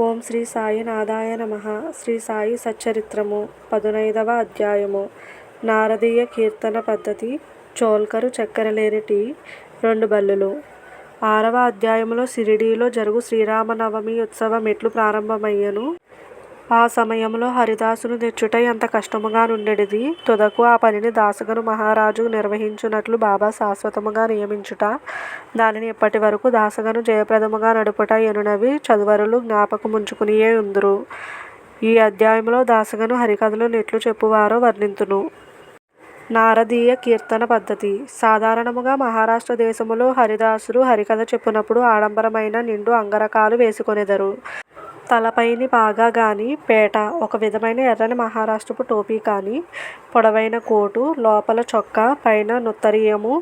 ఓం శ్రీ సాయి నాదాయ నమ. శ్రీ సాయి సచ్చరిత్రము. పదునైదవ అధ్యాయము. నారదీయ కీర్తన పద్ధతి. చోల్కరు చక్కెరలేని టీ రెండు బల్లులు. ఆరవ అధ్యాయములో షిరిడీలో జరుగు శ్రీరామనవమి ఉత్సవం ఎట్లు ప్రారంభమయ్యను? ఆ సమయంలో హరిదాసును తెచ్చుట ఎంత కష్టముగా నుండెడిది? తుదకు ఆ పనిని దాసగను మహారాజు నిర్వహించునట్లు బాబా శాశ్వతముగా నియమించుట దానిని ఇప్పటి వరకు దాసగను జయప్రదముగా నడుపుట ఎనునవి చదువరులు జ్ఞాపకముంచుకునియే ఉందురు. ఈ అధ్యాయంలో దాసగను హరికథలు నెట్లు చెప్పువారో వర్ణింతును. నారదీయ కీర్తన పద్ధతి. సాధారణముగా మహారాష్ట్ర దేశములో హరిదాసులు హరికథ చెప్పునప్పుడు ఆడంబరమైన నిండు అంగరకాలు వేసుకొనెదరు. తలపైని పాగా గాని పేట ఒక విధమైన ఎర్రని మహారాష్ట్రపు టోపీ కానీ పొడవైన కోటు లోపల చొక్కా పైన నుత్తరీయము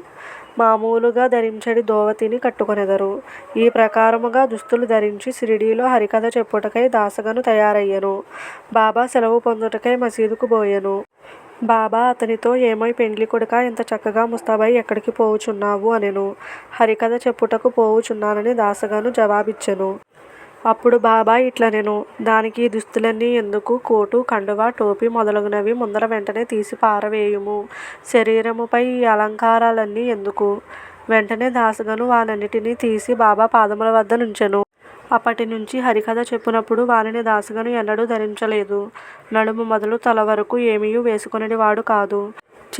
మామూలుగా ధరించడి దోవతిని కట్టుకొనెదరు. ఈ ప్రకారముగా దుస్తులు ధరించి షిరిడీలో హరికథ చెప్పుటకై దాసగను తయారయ్యెను. బాబా సెలవు పొందుటకై మసీదుకు పోయెను బాబా అతనితో ఏమై పెండ్లి కొడుక ఇంత చక్కగా ముస్తాబై ఎక్కడికి పోవుచున్నావు? అనెను. హరికథ చెప్పుటకు పోవుచున్నానని దాసగాను జవాబిచ్చెను. అప్పుడు బాబా ఇట్లనెను దానికి దుస్తులన్నీ ఎందుకు కోటు కండువా టోపీ మొదలగునవి ముందర వెంటనే తీసి పారవేయుము. శరీరముపై ఈ అలంకారాలన్నీ ఎందుకు? వెంటనే దాసగను వానన్నిటినీ తీసి బాబా పాదముల వద్ద నుంచెను. అప్పటి నుంచి హరికథ చెప్పినప్పుడు వానిని దాసగను ఎన్నడూ ధరించలేదు. నడుము మొదలు తల వరకు ఏమీ వేసుకునేవాడు వాడు కాదు.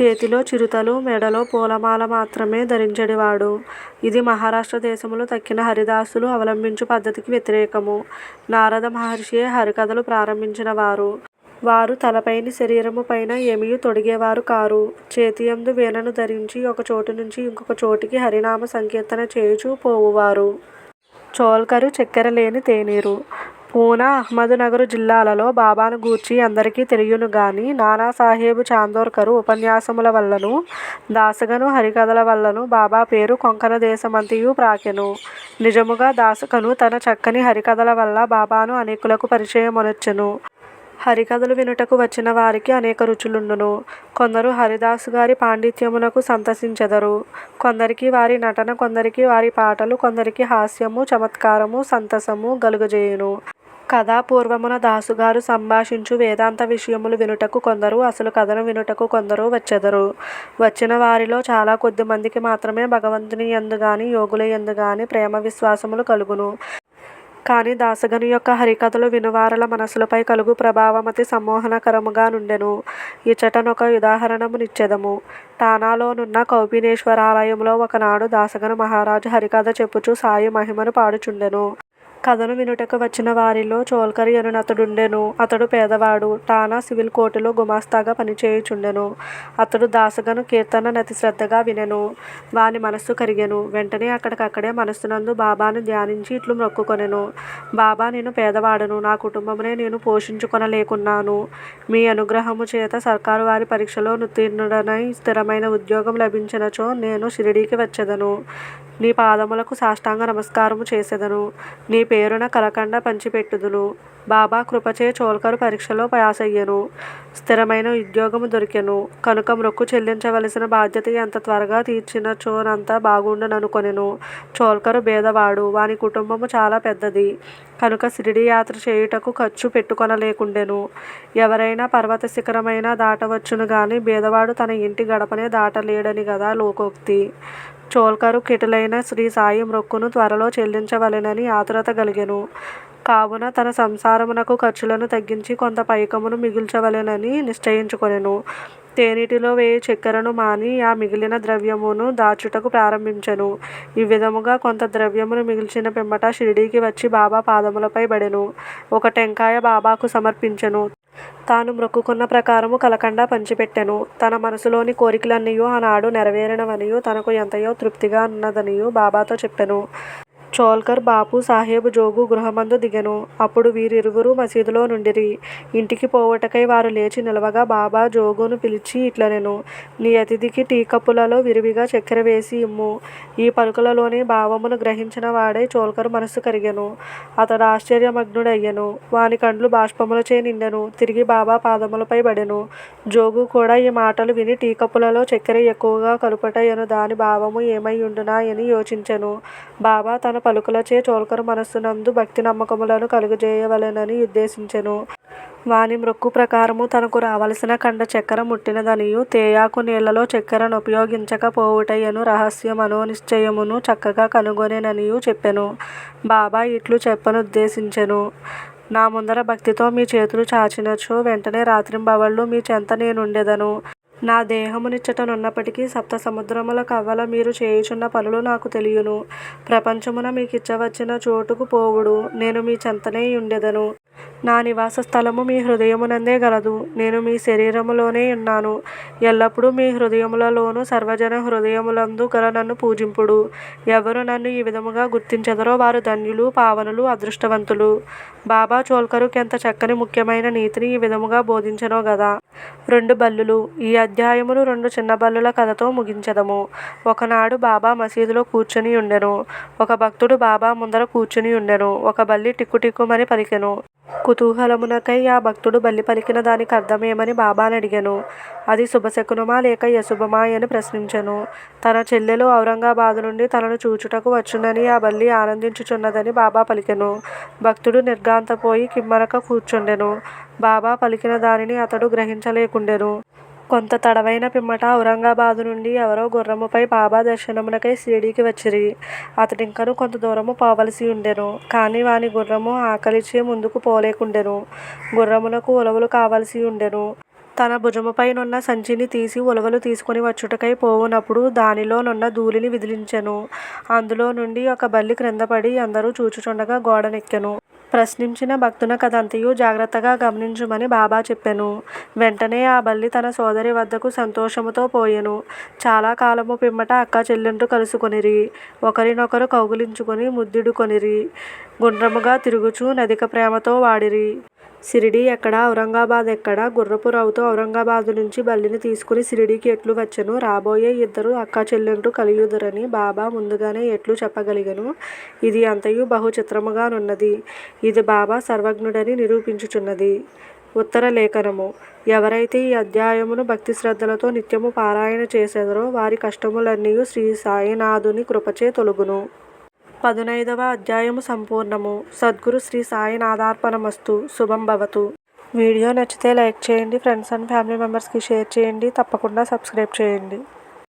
చేతిలో చిరుతలు మెడలో పూలమాల మాత్రమే ధరించెడివాడు. ఇది మహారాష్ట్ర దేశములో తక్కిన హరిదాసులు అవలంబించు పద్ధతికి వ్యతిరేకము. నారద మహర్షియే హరికథలు ప్రారంభించిన వారు. వారు తలపైని శరీరము పైన ఏమీ తొడిగేవారు కారు. చేతియందు వీణను ధరించి ఒక చోటు నుంచి ఇంకొక చోటికి హరినామ సంకీర్తన చేయుచూ పోవువారు. చోల్కరు చక్కెర లేని తేనీరు. పూనా అహ్మద్నగర్ జిల్లాలలో బాబాను గూర్చి అందరికీ తెలియను గాని నానాసాహెబు చాందోర్కరు ఉపన్యాసముల వల్లను దాసగను హరికథల వల్లను బాబా పేరు కొంకణ దేశమంతియు ప్రాకెను. నిజముగా దాసకను తన చక్కని హరికథల వల్ల బాబాను అనేకులకు పరిచయమొనర్చెను హరికథలు వినుటకు వచ్చిన వారికి అనేక రుచులుండును. కొందరు హరిదాసు గారి పాండిత్యమునకు సంతసించెదరు. కొందరికి వారి నటన కొందరికి వారి పాటలు కొందరికి హాస్యము చమత్కారము సంతసము గలుగజేయును. కథాపూర్వమున దాసుగారు సంభాషించు వేదాంత విషయములు వినుటకు కొందరు అసలు కథను వినుటకు కొందరు వచ్చెదరు. వచ్చిన వారిలో చాలా కొద్ది మందికి మాత్రమే భగవంతుని యందు గాని యోగుల యందు గాని ప్రేమ విశ్వాసములు కలుగును. కానీ దాసగని యొక్క హరికథలు వినువారల మనసులపై కలుగు ప్రభావమతి సమ్మోహనకరముగా నుండెను. ఇచ్చటనొక ఉదాహరణమునిచ్చెదము. టానాలోనున్న కౌపినేశ్వరాలయంలో ఒకనాడు దాసగను మహారాజు హరికథ చెప్పుచూ సాయి మహిమను పాడుచుండెను. కథను వినుటకు వచ్చిన వారిలో చోల్కరి అనునతడుండెను అతడు పేదవాడు. టానా సివిల్ కోర్టులో గుమాస్తాగా పనిచేయుచుండెను. అతడు దాసగను కీర్తన అతి శ్రద్ధగా వినెను. వాని మనస్సు కరిగెను. వెంటనే అక్కడికక్కడే మనస్సునందు బాబాను ధ్యానించి ఇట్లు మొక్కుకొనెను. బాబా నేను పేదవాడను. నా కుటుంబమునే నేను పోషించుకొనలేకున్నాను. మీ అనుగ్రహము చేత సర్కారు వారి పరీక్షలో నుతీర్ణుడనై స్థిరమైన ఉద్యోగం లభించినచో నేను షిరిడీకి వచ్చేదను. నీ పాదములకు సాష్టాంగ నమస్కారము చేసెదను. నీ పేరున కలకండ పంచిపెట్టుదును. బాబా కృపచే చోల్కరు పరీక్షలో పాసయ్యను. స్థిరమైన ఉద్యోగము దొరికెను. కనుక మొక్కు చెల్లించవలసిన బాధ్యత ఎంత త్వరగా తీర్చిన తీర్చినచోనంత బాగుండుననుకొనెను. చోల్కరు బేదవాడు వాని కుటుంబము చాలా పెద్దది. కనుక షిరిడీ యాత్ర చేయుటకు ఖర్చు పెట్టుకొనలేకుండెను. ఎవరైనా పర్వత శిఖరమైన దాటవచ్చును గాని భేదవాడు తన ఇంటి గడపనే దాటలేడని కదా లోకోక్తి. చోల్కరు కిటులైన శ్రీ సాయి మ్రొక్కును త్వరలో చెల్లించవలెనని ఆతురత గలిగెను. కావున తన సంసారమునకు ఖర్చులను తగ్గించి కొంత పైకమును మిగుల్చవలెనని నిశ్చయించుకొనెను. తేనీటిలో వేయి చక్కెరను మాని ఆ మిగిలిన ద్రవ్యమును దాచుటకు ప్రారంభించెను. ఈ విధముగా కొంత ద్రవ్యమును మిగిల్చిన పిమ్మట షిరిడీకి వచ్చి బాబా పాదములపై బడెను. ఒక టెంకాయ బాబాకు సమర్పించెను. తాను మ్రొక్కుకున్న ప్రకారము కలకండ పంచిపెట్టెను. తన మనసులోని కోరికలన్నీయూ ఆనాడు నెరవేరినవనియూ తనకు ఎంతయో తృప్తిగా ఉన్నదనియూ బాబాతో చెప్పెను. చోల్కర్ బాపు సాహెబ్ జోగు గృహమందు దిగెను. అప్పుడు వీరిరువురు మసీదులో నుండిరి. ఇంటికి పోవుటకై వారు లేచి నిలవగా బాబా జోగును పిలిచి ఇట్లనెను. నీ అతిథికి టీ కప్పులలో విరివిగా చక్కెర వేసి ఇమ్ము. ఈ పలుకులలోని భావమును గ్రహించిన వాడై చోల్కర్ మనస్సు కరిగెను. అతడు ఆశ్చర్యమగ్నుడయ్యెను. వాని కండ్లు బాష్పములచే నిండెను. తిరిగి బాబా పాదములపై బడెను. జోగు కూడా ఈ మాటలు విని టీ కప్పులలో చక్కెర ఎక్కువగా కలుపట దాని భావము ఏమై ఉండునా అని యోచించెను. బాబా తన పలుకులచే చోల్కరు మనస్సునందు భక్తి నమ్మకములను కలుగజేయవలెనని ఉద్దేశించెను. వాని మృక్కు ప్రకారము తనకు రావలసిన కండ చక్కెర ముట్టినదనియు తేయాకు నీళ్ళలో చక్కెరను ఉపయోగించక పోవుటయ్యను రహస్యమనో నిశ్చయమును చక్కగా కనుగొనేననియు చెప్పెను. బాబా ఇట్లు చెప్పనుద్దేశించెను. నా ముందర భక్తితో మీ చేతులు చాచినచో వెంటనే రాత్రింబవళ్ళు మీ చెంత నేనుండెదను. నా దేహమునిచ్చటనున్నప్పటికీ సప్త సముద్రముల కవ్వల మీరు చేయుచున్న పనులు నాకు తెలియను. ప్రపంచమున మీకిచ్చవచ్చిన చోటుకు పోవుడు. నేను మీ చెంతనే ఉండెదను. నా నివాస స్థలము మీ హృదయమునందే గలదు. నేను మీ శరీరములోనే ఉన్నాను. ఎల్లప్పుడూ మీ హృదయములలోను సర్వజన హృదయములందు గల నన్ను పూజింపుడు. ఎవరు నన్ను ఈ విధముగా గుర్తించదరో వారు ధన్యులు పావనులు అదృష్టవంతులు. బాబా చోల్కరుకి ఎంత చక్కని ముఖ్యమైన నీతిని ఈ విధముగా బోధించను గదా. రెండు బల్లులు. ఈ అధ్యాయమును రెండు చిన్న బల్లుల కథతో ముగించదము. ఒకనాడు బాబా మసీదులో కూర్చొని ఉండెను. ఒక భక్తుడు బాబా ముందర కూర్చుని ఉండెను. ఒక బల్లి టిక్కు టిక్కుమని పలికెను. కుతూహలమునకై ఆ భక్తుడు బల్లి పలికిన దానికి అర్థమేమని బాబాని అడిగాను. అది శుభశకునమా లేక యశుభమా అని ప్రశ్నించెను. తన చెల్లెలు ఔరంగాబాదు నుండి తనను చూచుటకు వచ్చునని ఆ బల్లి ఆనందించుచున్నదని బాబా పలికెను. భక్తుడు నిర్ఘాంతపోయి కిమ్మరక కూర్చుండెను. బాబా పలికిన దానిని అతడు గ్రహించలేకుండెను. కొంత తడవైన పిమ్మట ఔరంగాబాదు నుండి ఎవరో గుర్రముపై బాబా దర్శనమునకై షిరిడీకి వచ్చిరి. అతడింకను కొంత దూరము పోవలసి ఉండెను. కానీ వాని గుర్రము ఆకలిచే ముందుకు పోలేకుండెను. గుర్రమునకు ఉలవలు కావలసి ఉండెను. తన భుజముపైనున్న సంచిని తీసి ఉలవలు తీసుకొని వచ్చుటకై పోవునప్పుడు దానిలోనున్న ధూళిని విదిలించెను. అందులో నుండి ఒక బల్లి క్రిందపడి అందరూ చూచుచుండగా గోడనెక్కెను. ప్రశ్నించిన భక్తునకదంతయు జాగ్రత్తగా గమనించుమని బాబా చెప్పెను. వెంటనే ఆ బల్లి తన సోదరి వద్దకు సంతోషముతో పోయెను. చాలా కాలము పిమ్మట అక్క చెల్లెండ్రు కలుసుకొనిరి. ఒకరినొకరు కౌగులించుకొని ముద్దుడుకొనిరి. గుండ్రముగా తిరుగుచూ నదిక ప్రేమతో వాడిరి. షిరిడీ ఎక్కడ ఔరంగాబాద్ ఎక్కడ? గుర్రపు రావుతో ఔరంగాబాదు నుంచి బల్లిని తీసుకుని షిరిడీకి ఎట్లు వచ్చెను? రాబోయే ఇద్దరు అక్క కలియుదురని బాబా ముందుగానే ఎట్లు చెప్పగలిగెను? ఇది అంతయు బహు చిత్రముగానున్నది ఇది బాబా సర్వజ్ఞుడని నిరూపించుచున్నది. ఉత్తర లేఖనము. ఎవరైతే ఈ అధ్యాయమును భక్తి శ్రద్ధలతో నిత్యము పారాయణ చేసెదరో వారి కష్టములన్నీయు శ్రీ సాయినాథుని కృపచే తొలుగును. పదునైదవ అధ్యాయము సంపూర్ణము. సద్గురు శ్రీ సాయినాథార్పణమస్తు. శుభం భవతు. వీడియో నచ్చితే లైక్ చేయండి ఫ్రెండ్స్ అండ్ ఫ్యామిలీ మెంబర్స్కి షేర్ చేయండి తప్పకుండా సబ్స్క్రైబ్ చేయండి.